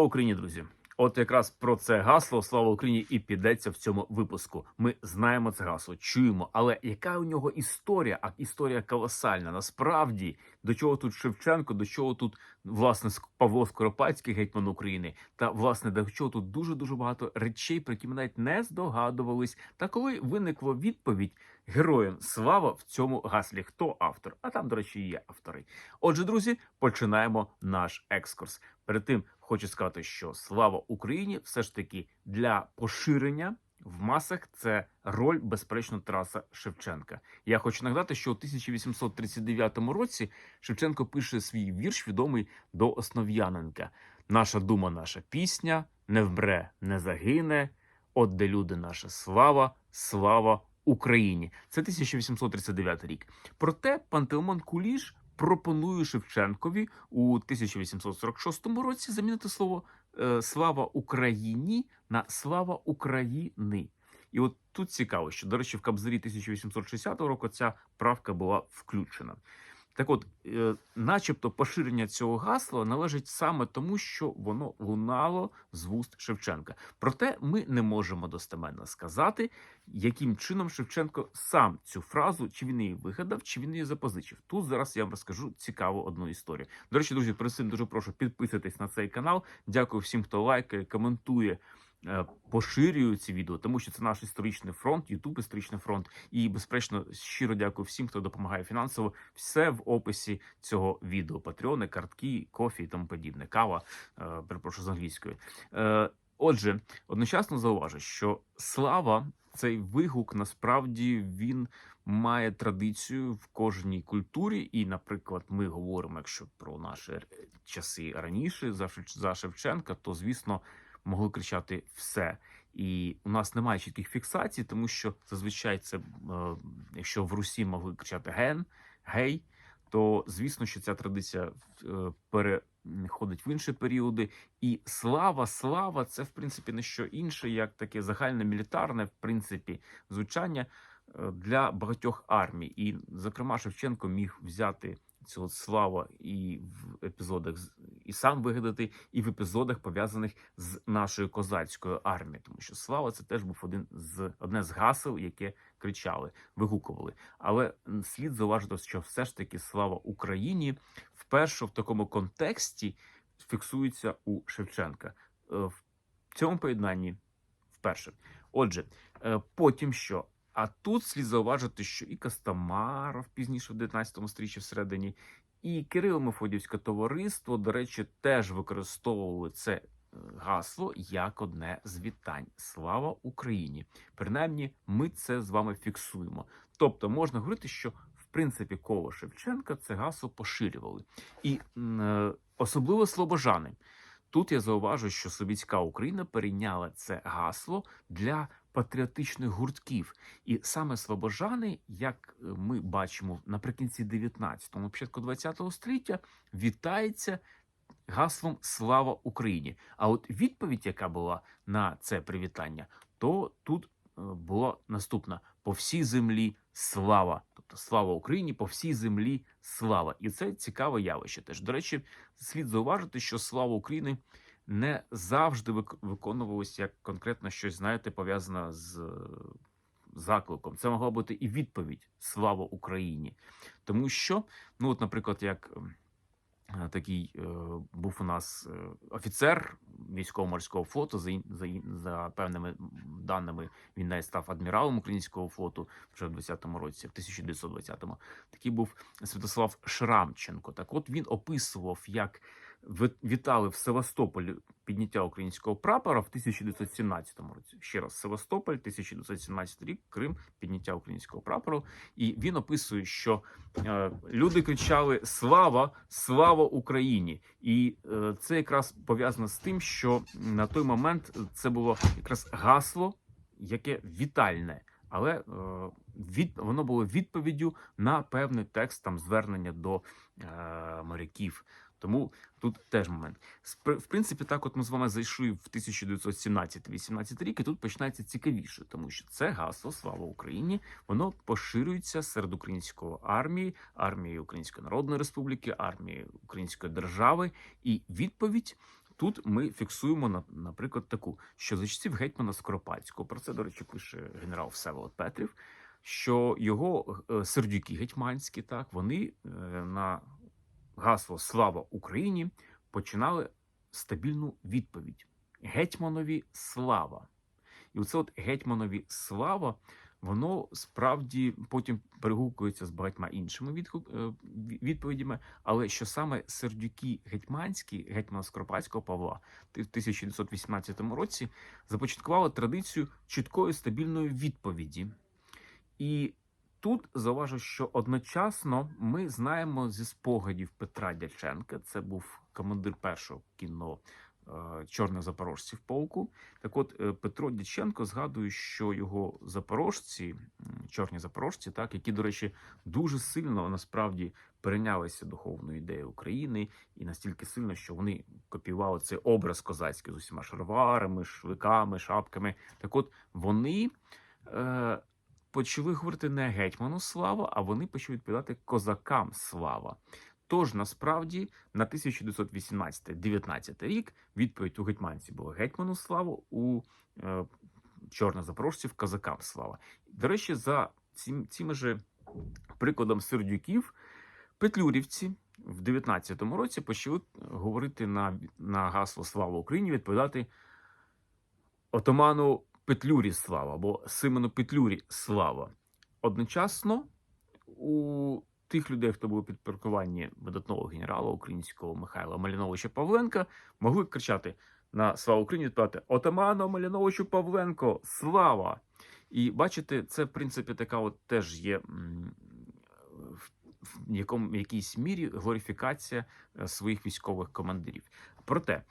Слава Україні, друзі! От якраз про це гасло Слава Україні і підеться в цьому випуску. Ми знаємо це гасло, чуємо, але яка у нього історія? А історія колосальна. Насправді до чого тут Шевченко, до чого тут власне Павло Скоропадський, гетьман України, та власне до чого тут дуже дуже багато речей, про які ми навіть не здогадувались. Та коли виникла відповідь героям слава в цьому гаслі, хто автор? А там, до речі, є автори. Отже, друзі, починаємо наш екскурс. Перед тим хочу сказати, що слава Україні все ж таки для поширення. В масах це роль безперечно Тараса Шевченка. Я хочу нагадати, що у 1839 році Шевченко пише свій вірш, відомий до Основ'яненка. Наша дума, наша пісня, не вмре, не загине. От де люди, наша слава, слава Україні. Це 1839 рік. Проте Пантелеймон Куліш пропонує Шевченкові у 1846 році замінити слово е, слава Україні на слава України. І от тут цікаво, що, до речі, в Кабзарі 1860 року ця правка була включена. Так от, е, начебто, поширення цього гасла належить саме тому, що воно лунало з вуст Шевченка. Проте ми не можемо достеменно сказати, яким чином Шевченко сам цю фразу, чи він її вигадав, чи він її запозичив. Тут зараз я вам розкажу цікаву одну історію. До речі, друзі, перед цим дуже прошу підписуйтесь на цей канал. Дякую всім, хто лайкає, коментує. Е, Поширюю ці відео, тому що це наш історичний фронт, Ютуб історичний фронт. І безперечно, щиро дякую всім, хто допомагає фінансово. Все в описі цього відео: Патреони, картки, кофі і тому подібне. Кава, е, перепрошую з англійської. Е, Отже, одночасно зауважу, що слава цей вигук насправді він має традицію в кожній культурі. І, наприклад, ми говоримо, якщо про наші часи раніше за Шев- за Шевченка, то звісно могли кричати все. І у нас немає чітких фіксацій, тому що зазвичай це, е, якщо в Русі могли кричати ген, гей, то звісно, що ця традиція е, переходить в інші періоди. І слава, слава, це в принципі не що інше, як таке загальне мілітарне, в принципі, звучання е, для багатьох армій. І, зокрема, Шевченко міг взяти от слава і в епізодах і сам вигадати, і в епізодах пов'язаних з нашою козацькою армією, тому що слава це теж був один з одне з гасел, яке кричали, вигукували. Але слід зауважити, що все ж таки слава Україні вперше в такому контексті фіксується у Шевченка. Е, В цьому поєднанні вперше. Отже, е, потім що? А тут слід зауважити, що і Костомаров пізніше в 19 сторіччі всередині, і Кирило Мефодівське товариство, до речі, теж використовували це е, гасло як одне з вітань. Слава Україні! Принаймні, ми це з вами фіксуємо. Тобто можна говорити, що в принципі коло Шевченка це гасло поширювали. І е, особливо слобожани. Тут я зауважу, що Слобідська Україна перейняла це гасло для патріотичних гуртків. І саме слобожани, як е, ми бачимо наприкінці 19-го, початку 20-го століття, вітається гаслом Слава Україні. А от відповідь, яка була на це привітання, то тут е, була наступна: по всій землі слава. Тобто слава Україні, по всій землі слава. І це цікаве явище. Теж до речі, слід зауважити, що слава України не завжди вик- виконувалося як конкретно щось, знаєте, пов'язане з е, закликом. Це могла бути і відповідь Слава Україні. Тому що, ну, от, наприклад, як. е, Такий е, був у нас е, офіцер військово-морського флоту. За, за, за певними даними він навіть став адміралом українського флоту вже в 20-му році, в 1920-му. Такий був Святослав Шрамченко. Так, от він описував, як вітали в Севастополі підняття українського прапора в 1917 році. Ще раз, Севастополь, 1917 рік, Крим, підняття українського прапору. І він описує, що е, люди кричали Слава, слава Україні! І е, це якраз пов'язано з тим, що на той момент це було якраз гасло, яке вітальне. Але е, від, воно було відповіддю на певний текст там звернення до е, моряків. Тому тут теж момент. В принципі, так от ми з вами зайшли в 1917-18 рік, і тут починається цікавіше, тому що це гасло Слава Україні, воно поширюється серед української армії, армії Української Народної Республіки, армії Української держави. І відповідь тут ми фіксуємо, на- наприклад, таку, що за часів гетьмана Скоропадського, про це, до речі, пише генерал Всеволод Петрів, що його е, сердюки гетьманські, так, вони е, на гасло Слава Україні починали стабільну відповідь: Гетьманові слава. І оце от гетьманові слава, воно справді потім перегукується з багатьма іншими е, ві- відповідями. Але що саме сердюки гетьманські, гетьмана Скоропадського Павла в 1918 році започаткували традицію чіткої стабільної відповіді. І тут зауважу, що одночасно ми знаємо зі спогадів Петра Дяченка, це був командир першого кінного е, чорних запорожців полку. Так от е, Петро Дяченко згадує, що його запорожці, чорні запорожці, так, які, до речі, дуже сильно насправді перейнялися духовною ідеєю України, і настільки сильно, що вони копіювали цей образ козацький з усіма шароварами, швиками, шапками. Так от вони. Почали говорити не гетьману слава, а вони почали відповідати козакам слава. Тож насправді на 1918-19 рік відповідь у гетьманці була гетьману славу, у е, чорнозапорожців козакам слава. До речі, за цим, цим же прикладом сердюків, петлюрівці в 19-му році почали говорити на, на гасло Слава Україні, відповідати отаману Петлюрі слава або Симону Петлюрі слава. Одночасно у тих людей, хто був у підпорядкуванні видатного генерала українського Михайла Маліновича Павленка, могли кричати на славу Україні відповідати Отаману Маліновичу Павленко, слава! І бачите, це в принципі така от теж є в, якому якійсь мірі глорифікація е, своїх військових командирів. Проте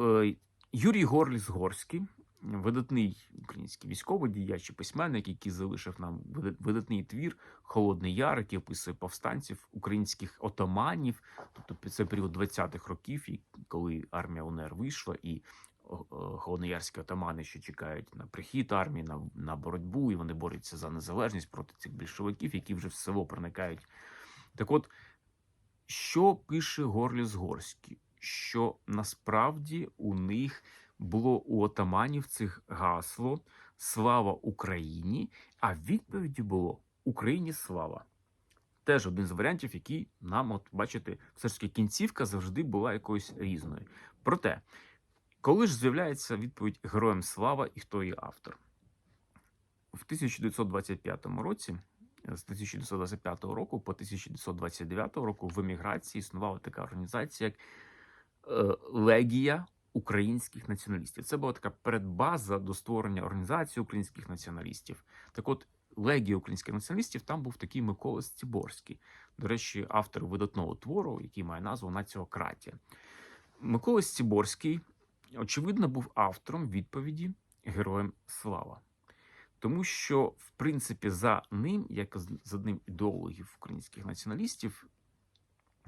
е, Юрій Горліс Горський, видатний український військовий діяч і письменник, який залишив нам видатний твір Холодний Яр, який описує повстанців українських отаманів, тобто це період 20-х років, коли армія УНР вийшла, і холодноярські отамани ще чекають на прихід армії, на, на боротьбу, і вони борються за незалежність проти цих більшовиків, які вже в село проникають. Так от, що пише Горліс Горський? Що насправді у них було у отаманів цих гасло Слава Україні, а відповіді було Україні слава. Теж один з варіантів, який нам, от бачите, все ж таки кінцівка завжди була якоюсь різною. Проте, коли ж з'являється відповідь Героям слава і хто її автор? В 1925 році, з 1925 року по 1929 року в еміграції існувала така організація, як Легія українських націоналістів. Це була така передбаза до створення організації українських націоналістів. Так от, Легія українських націоналістів там був такий Микола Стіборський, до речі, автор видатного твору, який має назву Націократія. Микола Стіборський, очевидно, був автором відповіді Героям слава. Тому що, в принципі, за ним, як з- з одним ідеологів українських націоналістів,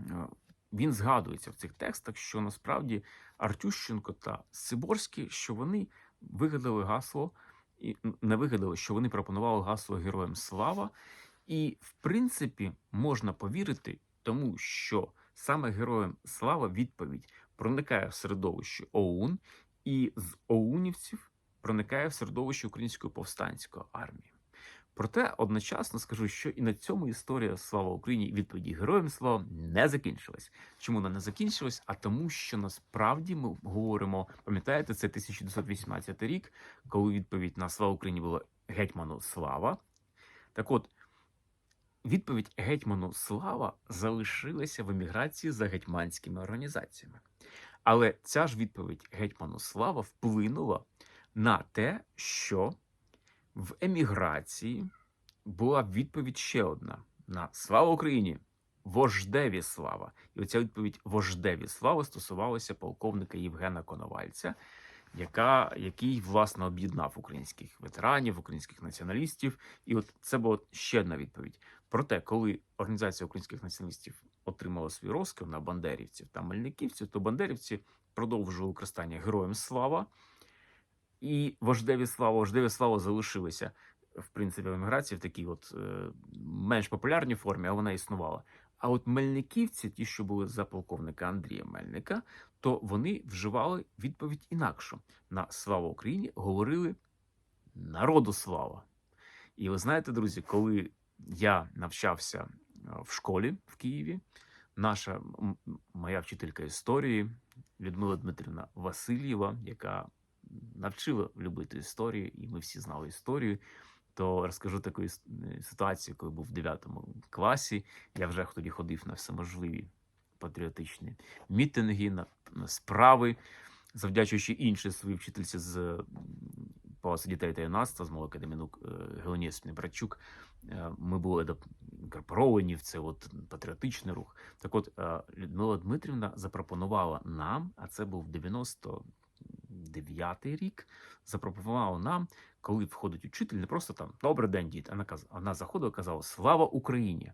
е, він згадується в цих текстах, що насправді Артющенко та Сиборський, що вони вигадали гасло, не вигадали, що вони пропонували гасло Героям слава. І, в принципі, можна повірити тому, що саме Героям слава відповідь проникає в середовище ОУН, і з ОУНівців проникає в середовище Української повстанської армії. Проте одночасно скажу, що і на цьому історія слава Україні відповіді героям слава не закінчилась. Чому вона не закінчилась? А тому, що насправді ми говоримо, пам'ятаєте, це 1918 рік, коли відповідь на слава Україні була гетьману слава. Так от, відповідь гетьману слава залишилася в еміграції за гетьманськими організаціями. Але ця ж відповідь гетьману слава вплинула на те, що в еміграції була відповідь ще одна на слава Україні, вождеві слава. І оця відповідь вождеві слава стосувалася полковника Євгена Коновальця, яка, який власне об'єднав українських ветеранів, українських націоналістів. І от це була ще одна відповідь. Проте, коли організація українських націоналістів отримала свій розкіл на бандерівців та мельниківців, то бандерівці продовжували використання героям слава. І вождеві слава, вождеві слава залишилися в принципі в еміграції в такій от е, менш популярній формі, а вона існувала. А от мельниківці, ті, що були за полковника Андрія Мельника, то вони вживали відповідь інакшу. На слава Україні говорили народу слава. І ви знаєте, друзі, коли я навчався е, в школі в Києві, наша моя вчителька історії Людмила Дмитрівна Васильєва, яка навчила любити історію, і ми всі знали історію. То розкажу таку е, ситуацію, коли був в 9 класі. Я вже тоді ходив на всеможливі патріотичні мітинги, на, на справи, завдячуючи іншій своїй вчительці з Палацу дітей та юнацтва, з мого академіну Геонія Смібрачук. Е, Ми були інкорпоровані в це от патріотичний рух. Так от е, Людмила Дмитрівна запропонувала нам, а це був 99-й рік, запропонувала нам, коли входить учитель, не просто там добрий день, діти. Вона вона заходила і казала Слава Україні.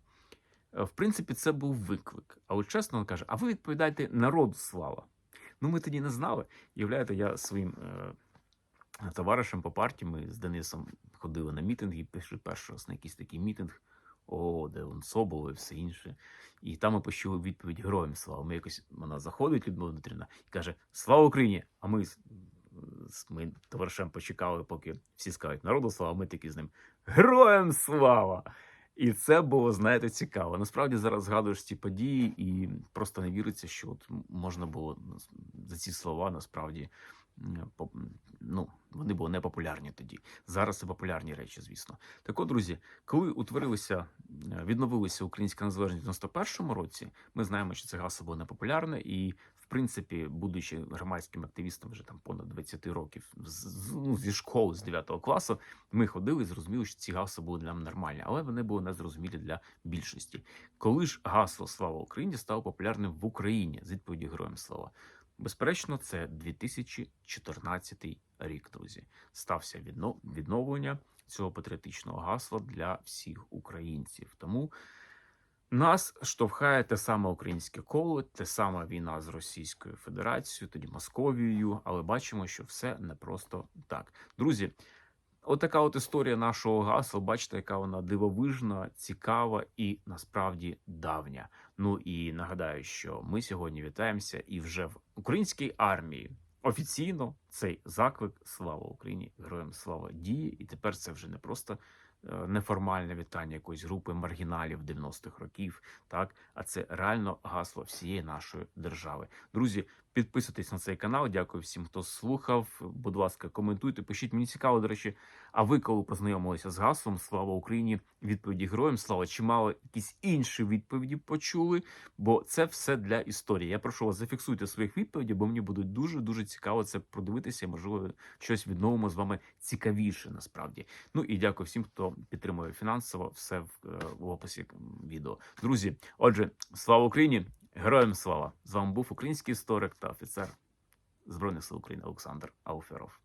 Е, В принципі, це був виклик. Але чесно вона каже: а ви відповідаєте народу слава. Ну, ми тоді не знали. Уявляєте, я своїм е, товаришем по партії, ми з Денисом ходили на мітинги, пішли перший раз на якийсь такий мітинг. О, де он Соболо і все інше. І там ми почули відповідь Героям слава. Ми якось вона заходить, Людмила Дмитрівна, і каже: Слава Україні! А ми моїм товаришем почекали, поки всі скажуть народу слава, ми такі з ним Героям слава! І це було, знаєте, цікаво. Насправді зараз згадуєш ці події, і просто не віриться, що от можна було за ці слова насправді ну, вони були непопулярні тоді. Зараз це популярні речі, звісно. Так от, друзі, коли утворилися, е, відновилися українська незалежність в 91-му році, ми знаємо, що це гасло було непопулярне, і в принципі, будучи громадським активістом вже там понад 20 років, з, ну, зі школи з 9 класу, ми ходили і зрозуміли, що ці гасла були нам нормальні, але вони були незрозумілі для більшості. Коли ж гасло Слава Україні стало популярним в Україні з відповіді Героям Слава? Безперечно, це 2014 рік, друзі. Стався відновлення цього патріотичного гасла для всіх українців. Тому нас штовхає те саме українське коло, те сама війна з Російською Федерацією, тоді Московією, але бачимо, що все не просто так. Друзі, отака от історія нашого гасла. Бачите, яка вона дивовижна, цікава і насправді давня. Ну і нагадаю, що ми сьогодні вітаємося і вже в українській армії. Офіційно цей заклик Слава Україні! Героям слава діє, і тепер це вже не просто неформальне вітання якоїсь групи маргіналів 90-х років, так а це реально гасло всієї нашої держави. Друзі, підписуйтесь на цей канал. Дякую всім, хто слухав. Будь ласка, коментуйте, пишіть. Мені цікаво, до речі. А ви, коли познайомилися з гаслом Слава Україні! Відповіді героям слава, чи мали якісь інші відповіді почули? Бо це все для історії. Я прошу вас, зафіксуйте своїх відповідей, бо мені буде дуже дуже цікаво це продивитися. Можливо, щось відновимо з вами цікавіше насправді. Ну і дякую всім, хто підтримує фінансово. Все в, е, в описі відео. Друзі, отже, слава Україні! Героям слава! З вами був український історик та офіцер Збройних сил України Олександр Ауферов.